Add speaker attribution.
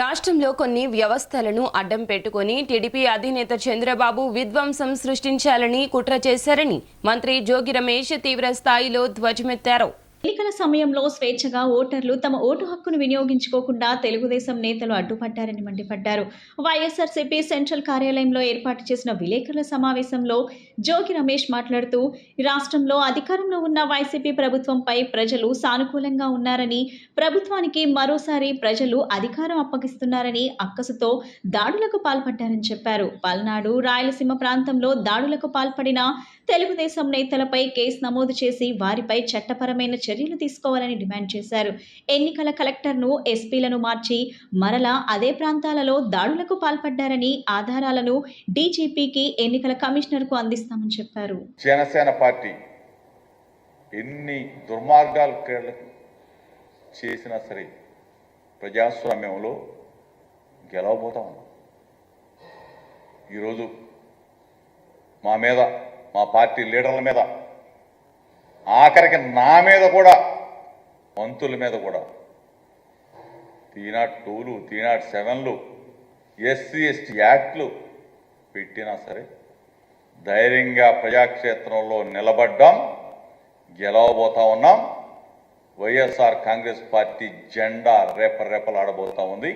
Speaker 1: రాష్ట్రంలో కొన్ని వ్యవస్థలను అడ్డం పెట్టుకొని టీడీపీ అధినేత చంద్రబాబు విధ్వంసం సృష్టించాలని కుట్ర చేశారని మంత్రి జోగి రమేష్ తీవ్ర స్థాయిలో ధ్వజమెత్తారు.
Speaker 2: ఎన్నికల సమయంలో స్వేచ్ఛగా ఓటర్లు తమ ఓటు హక్కును వినియోగించుకోకుండా తెలుగుదేశం నేతలు అడ్డుపడ్డారని మండిపడ్డారు. వైఎస్ఆర్సీపీ సెంట్రల్ కార్యాలయంలో ఏర్పాటు చేసిన విలేకరుల సమావేశంలో జోగి రమేష్ మాట్లాడుతూ రాష్ట్రంలో అధికారంలో ఉన్న వైసీపీ ప్రభుత్వంపై ప్రజలు సానుకూలంగా ఉన్నారని ప్రభుత్వానికి మరోసారి ప్రజలు అధికారం అప్పగిస్తున్నారని అక్కసుతో దాడులకు పాల్పడ్డారని చెప్పారు. పల్నాడు రాయలసీమ ప్రాంతంలో దాడులకు పాల్పడిన తెలుగుదేశం నేతలపై కేసు నమోదు చేసి వారిపై చట్టపరమైన చర్యలు తీసుకోవాలని డిమాండ్ చేశారు. ఎన్నికల కలెక్టర్ను ఎస్పీలను మార్చి మరలా అదే ప్రాంతాలలో దాడులకు పాల్పడ్డారని ఆధారాలను డీజీపీకి ఎన్నికల కమిషనర్కు అందిస్తామని చెప్పారు.
Speaker 3: జనసేన పార్టీ ఎన్ని దుర్మార్గాలు చేసినా సరే ప్రజాస్వామ్యంలో గెలవబోతా ఉన్నాం. ఈరోజు మా మీద మా పార్టీ లీడర్ల మీద. ఆఖరికి నా మీద కూడా మంత్రుల మీద కూడా. తీనాట్ టూలు తీనాట్ సెవెన్లు ఎస్సీ ఎస్టీ యాక్ట్లు పెట్టినా సరే ధైర్యంగా ప్రజాక్షేత్రంలో నిలబడ్డాం గెలవబోతా ఉన్నాం వైఎస్ఆర్ కాంగ్రెస్ పార్టీ జెండా రేపరేపలాడబోతా ఉంది.